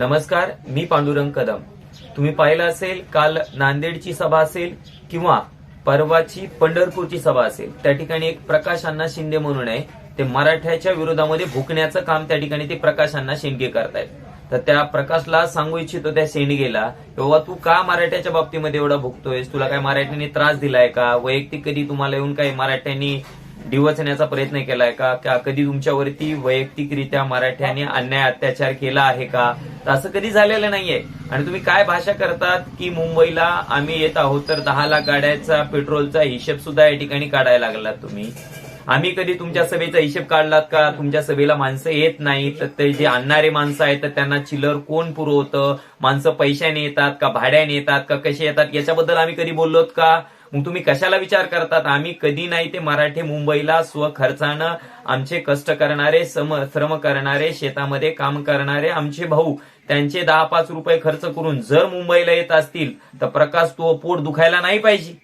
नमस्कार मी पांडुरंग कदम. तुम्ही पाहिलं असेल काल नांदेडची सभा असेल किंवा परवाची पंढरपूरची सभा असेल. त्या ठिकाणी एक प्रकाश अण्णा शिंदे म्हणून आहे. ते मराठ्याच्या विरोधामध्ये भुकण्याचं काम त्या ठिकाणी ते प्रकाश अण्णा शेंडगे करतायत. तर त्या प्रकाशला सांगू इच्छितो त्या शेंडगेला किंवा तू का मराठ्याच्या बाबतीमध्ये एवढा भुगतोयस तुला काय मराठ्यांनी त्रास दिलाय का? वैयक्तिक कधी तुम्हाला येऊन काही मराठ्यांनी डिवचण्याचा प्रयत्न केलाय का? का कधी तुमच्यावरती वैयक्तिकरित्या मराठ्याने अन्याय अत्याचार केला आहे का? तर असं कधी झालेलं नाहीये. आणि तुम्ही काय भाषा करतात की मुंबईला आम्ही येत आहोत तर दहा लाख गाड्याचा पेट्रोलचा हिशेब सुद्धा या ठिकाणी काढायला लागलात तुम्ही? आम्ही कधी तुमच्या सभेचा हिशेब काढलात का? तुमच्या सभेला माणसं येत नाही तर ते जे आणणारे माणसं आहेत तर त्यांना चिल्लर कोण पुरवतं? माणसं पैशाने येतात का भाड्याने येतात का कसे येतात? याच्याबद्दल आम्ही कधी बोललोत का? मग तुम्ही कशाला विचार करतात? आम्ही कधी नाही ते मराठी मुंबईला स्वखर्चानं आमचे कष्ट करणारे सम श्रम करणारे शेतामध्ये काम करणारे आमचे भाऊ त्यांचे दहा पाच रुपये खर्च करून जर मुंबईला येत असतील तर प्रकाश तो पोट दुखायला नाही पाहिजे.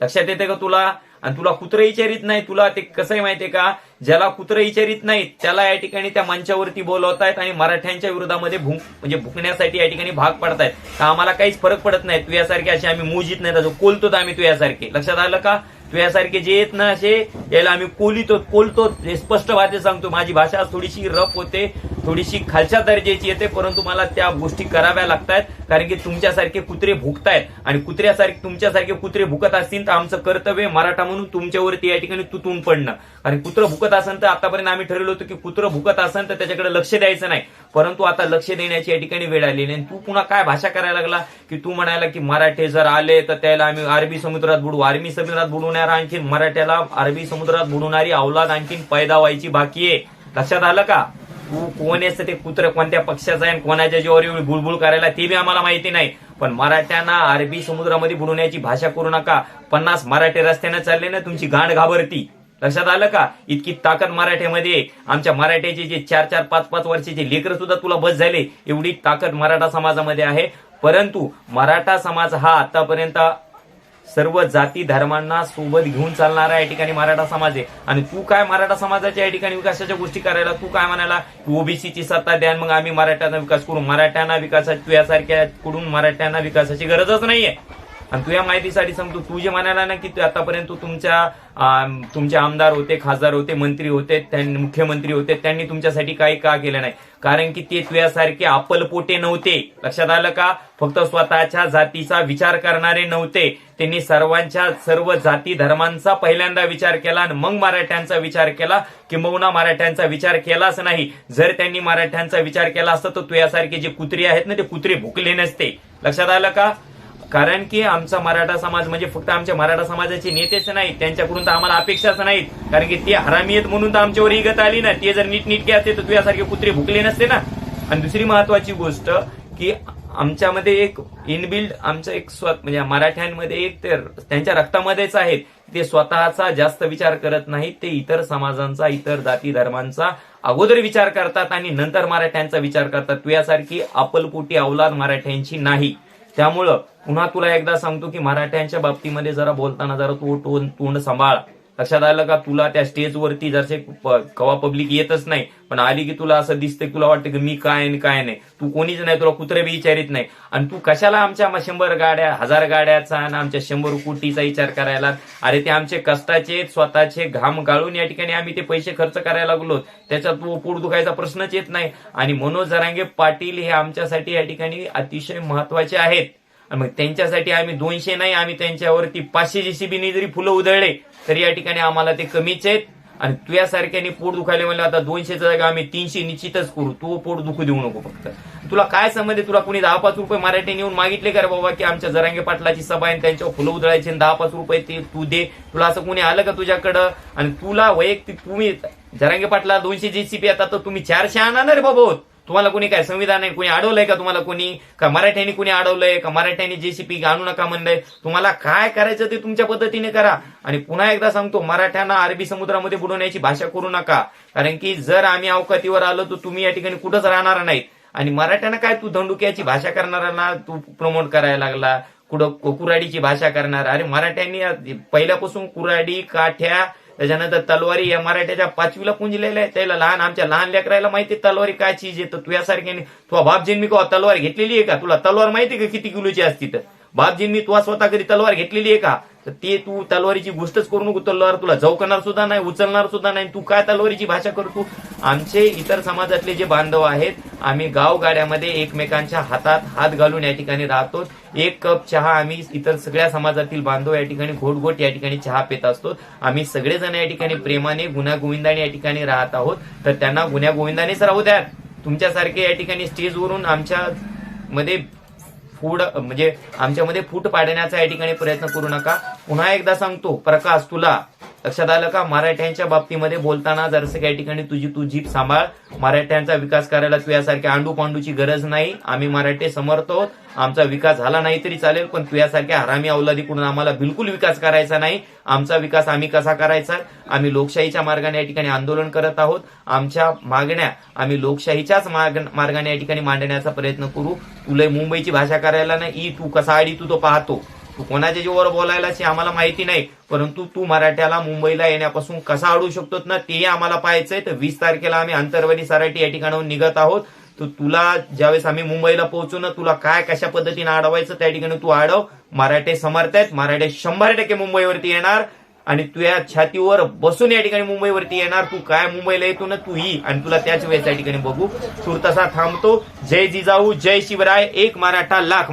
लक्षात येते का तुला? आणि तुला कुत्र विचारित नाही तुला ते कसं आहे माहितीये का? ज्याला कुत्र विचारित नाही त्याला या ठिकाणी त्या मंचावरती बोलवतायत आणि मराठ्यांच्या विरोधामध्ये भुंक म्हणजे भुकण्यासाठी या ठिकाणी भाग पडतायत. तर आम्हाला काहीच फरक पडत नाही तुझ्यासारखे असे आम्ही मोजित नाही तर कोलतो आम्ही तुझ्यासारखे. लक्षात आलं का? तुझ्यासारखे जे येत ना असे याला आम्ही कोलितो कोलतो हे स्पष्ट भाषेत सांगतो. माझी भाषा थोडीशी रफ होते. थोडीशी खालच्या दर्जाची येते परंतु मला त्या गोष्टी कराव्या लागतात कारण की तुमच्यासारखे कुत्रे भुकतायत. आणि कुत्र्यासारखे तुमच्यासारखे कुत्रे भुकत असतील तर आमचं कर्तव्य मराठा म्हणून तुमच्यावरती या ठिकाणी तुटून पडणं. कारण कुत्रं भुकत असेल तर आतापर्यंत आम्ही ठरवलं होतं की कुत्रं भुकत असेल तर त्याच्याकडे लक्ष द्यायचं नाही. परंतु आता लक्ष देण्याची या ठिकाणी वेळ आली नाही तू पुन्हा काय भाषा करायला लागला? की तू म्हणायला की मराठे जर आले तर त्याला आम्ही अरबी समुद्रात बुडू अरबी समुद्रात बुडवणारा आणखीन मराठ्याला अरबी समुद्रात बुडवणारी अवलाद आणखीन पैदा व्हायची बाकी आहे. लक्षात आलं का? कोण याचं ते कुत्र कोणत्या पक्षाचा आहे आणि कोणाच्या जीवावर एवढी बुलबुल करायला ते बी आम्हाला माहिती नाही. पण मराठ्यांना अरबी समुद्रामध्ये बुडवण्याची भाषा करू नका. पन्नास मराठे रस्त्यानं चालले ना तुमची गांड घाबरती. लक्षात आलं का? इतकी ताकद मराठ्यामध्ये आमच्या मराठ्याचे जे चार चार पाच पाच वर्षाचे लेकर सुद्धा तुला बस झाले. एवढी ताकद मराठा समाजामध्ये आहे. परंतु मराठा समाज हा आतापर्यंत सर्व जाती धर्मांना सोबत घेऊन चालणारा या ठिकाणी मराठा समाज आहे. आणि तू काय मराठा समाजाच्या या ठिकाणी विकासाच्या गोष्टी करायला तू काय म्हणाला? ओबीसीची सत्ता द्या मग आम्ही मराठ्यांना विकास करू. मराठ्यांना विकासात तुझ्यासारख्या कडून मराठ्यांना विकासाची गरजच नाहीये. आणि तुझ्या माहितीसाठी सांगतो तू जे म्हणाला ना की तू आतापर्यंत तुमच्या तुमचे आमदार होते खासदार होते मंत्री होते मुख्यमंत्री होते त्यांनी तुमच्यासाठी काही का केलं नाही? कारण की ते तुझ्यासारखे आपलपोटे नव्हते. लक्षात आलं का? फक्त स्वतःच्या जातीचा विचार करणारे नव्हते. त्यांनी सर्वांच्या सर्व जाती धर्मांचा पहिल्यांदा विचार केला आणि मग मराठ्यांचा विचार केला. किंबहुना मराठ्यांचा विचार केलाच नाही. जर त्यांनी मराठ्यांचा विचार केला असता तर तुझ्यासारखे जे कुत्रे आहेत ना ते कुत्रे भुकले नसते. लक्षात आलं का? कारण की आमचा मराठा समाज म्हणजे फक्त आमच्या मराठा समाजाचे नेतेच नाहीत त्यांच्याकडून तर आम्हाला अपेक्षाच नाहीत. कारण की ते हरामी आहेत म्हणून तर आमच्यावर ही गत आली ना. ते जर नीटनीटके असते तर तुझ्यासारखे कुत्रे भुकले नसते ना. आणि दुसरी महत्वाची गोष्ट की आमच्यामध्ये एक इनबिल्ड आमचं एक स्वत म्हणजे मराठ्यांमध्ये एक तर त्यांच्या रक्तामध्येच आहेत. ते स्वतःचा जास्त विचार करत नाहीत. ते इतर समाजांचा इतर जाती धर्मांचा अगोदर विचार करतात आणि नंतर मराठ्यांचा विचार करतात. तुझ्यासारखी आपलपोटी अवलाद मराठ्यांची नाही. त्यामुळं पुन्हा तुला एकदा सांगतो की मराठ्यांच्या बाबतीमध्ये जरा बोलताना जरा तू तोंड सांभाळ. लक्षात आलं का तुला त्या स्टेजवरती जरसे कवा पब्लिक येतच नाही पण आली की तुला असं दिसतं तुला वाटतं की मी काय आणि काय नाही. तू कोणीच नाही तुला कुत्रे बी विचारित नाही. आणि तू कशाला आमच्या शंभर गाड्या हजार गाड्याचा आणि आमच्या शंभर कोटीचा विचार करायला? अरे ते आमचे कष्टाचे स्वतःचे घाम गाळून या ठिकाणी आम्ही ते पैसे खर्च करायला लागलो. त्याच्यात तू पोट दुखायचा प्रश्नच येत नाही. आणि मनोज जरांगे पाटील हे आमच्यासाठी या ठिकाणी अतिशय महत्त्वाचे आहेत. मग त्यांच्यासाठी आम्ही दोनशे नाही आम्ही त्यांच्यावरती पाचशे जेसीबीने जरी फुलं उधळले तरी या ठिकाणी आम्हाला ते कमीच आहेत. आणि तुझ्यासारख्याने पोट दुखायला म्हणलं आता दोनशेचा जागा आम्ही तीनशे निश्चितच करू. तू पोट दुखू देऊ नको फक्त. तुला काय संबंध तुला कुणी दहा पाच रुपये मराठीने येऊन मागितले का रे बाबा की आमच्या जरांगे पाटलाची सभा आहे आणि त्यांच्यावर फुलं उधळायची आणि दहा पाच रुपये ते तू दे? तुला असं कोणी आलं का तुझ्याकडं? आणि तुला वैयक्तिक तुम्ही जरांगे पाटला दोनशे जेसीबी आता तर तुम्ही चारशे आणा ना रे बाबा. तुम्हाला कोणी काय संविधान आहे कोणी अडवलंय का तुम्हाला कोणी? का मराठ्यांनी कोणी अडवलंय? का मराठ्यांनी जेसीपी आणू नका म्हणलंय? तुम्हाला काय करायचं ते तुमच्या पद्धतीने करा. आणि पुन्हा एकदा सांगतो मराठ्यांना अरबी समुद्रामध्ये बुडवण्याची भाषा करू नका. कारण की जर आम्ही अवकातीवर आलो तर तुम्ही या ठिकाणी कुठंच राहणार नाहीत. आणि मराठ्यांना काय तू धंडुक्याची भाषा करणाऱ्यांना तू प्रमोट करायला लागला. कुठं कुराडीची भाषा करणार. अरे मराठ्यांनी पहिल्यापासून कुराडी काठ्या त्याच्यानंतर तलवारी या मराठ्याच्या पाचवीला पुंजलेल्या आहे. त्याला लहान आमच्या लहान लेकरायला माहिती तलवारी काय चीज येतं तुझ्यासारख्याने तुझा बापजींनी का तलवार घेतलेली आहे का? तुला तलवार माहिती का किती किलोची असती तर? बापजींनी तुला स्वतः कधी तलवार घेतलेली आहे का? तर ते तू तलवारीची गोष्टच करू नको तलवार तुला झौकणार सुद्धा नाही उचलणार सुद्धा नाही तू काय तलवारीची भाषा करतो? आमचे इतर समाजातले जे बांधव आहेत आम्ही गावगाड्यामध्ये एकमेकांच्या हातात हात घालून या ठिकाणी राहतो. एक कप चहा आम्ही इतर सगळ्या समाजातील बांधव या ठिकाणी घोट या ठिकाणी चहा पित असतो. आम्ही सगळेजण या ठिकाणी प्रेमाने गुन्हा गोविंदाने या ठिकाणी राहत आहोत. तर त्यांना गुन्हा गोविंदानेच राहू द्या. तुमच्यासारखे या ठिकाणी स्टेजवरून आमच्या मध्ये फूड म्हणजे आमच्यामध्ये फूट पाडण्याचा या ठिकाणी प्रयत्न करू नका. पुन्हा एकदा सांगतो प्रकाश तुला. लक्षात आलं का? मराठ्यांच्या बाबतीमध्ये बोलताना जरसं काही ठिकाणी तुझी तू जीप सांभाळ. मराठ्यांचा विकास करायला तुझ्यासारख्या आंडू पांडूची गरज नाही. आम्ही मराठे समर्थ आहोत. आमचा विकास झाला नाही तरी चालेल पण तुझ्यासारख्या हरामी अवलादीकडून आम्हाला बिलकुल विकास करायचा नाही. आमचा विकास आम्ही कसा करायचा? आम्ही लोकशाहीच्या मार्गाने या ठिकाणी आंदोलन करत आहोत. आमच्या मागण्या आम्ही लोकशाहीच्याच मार्ग- मार्गाने या ठिकाणी मांडण्याचा प्रयत्न करू. तुला मुंबईची भाषा करायला नाही. ई तू कसा आडी तू तो पाहतो. कोणाच्या जीवावर बोलायला आम्हाला माहिती नाही परंतु तू मराठ्याला मुंबईला येण्यापासून कसा अडू शकतो ना तेही आम्हाला पाहायचंय. तर वीस तारखेला आम्ही आंतरवाली सराठी या ठिकाणाहून निघत आहोत. तर तुला ज्यावेळेस आम्ही मुंबईला पोहोचू ना तुला काय कशा पद्धतीने अडवायचं त्या ठिकाणी तू अडव. मराठे समर्थ आहेत. मराठे शंभर टक्के मुंबईवरती येणार. आणि तुझ्या छातीवर बसून या ठिकाणी मुंबईवरती येणार. तू काय मुंबईला येतो ना तू ही आणि तुला त्याच वेळेस या ठिकाणी बघू. तू तसा थांबतो. जय जिजाऊ जय शिवराय. एक मराठा लाख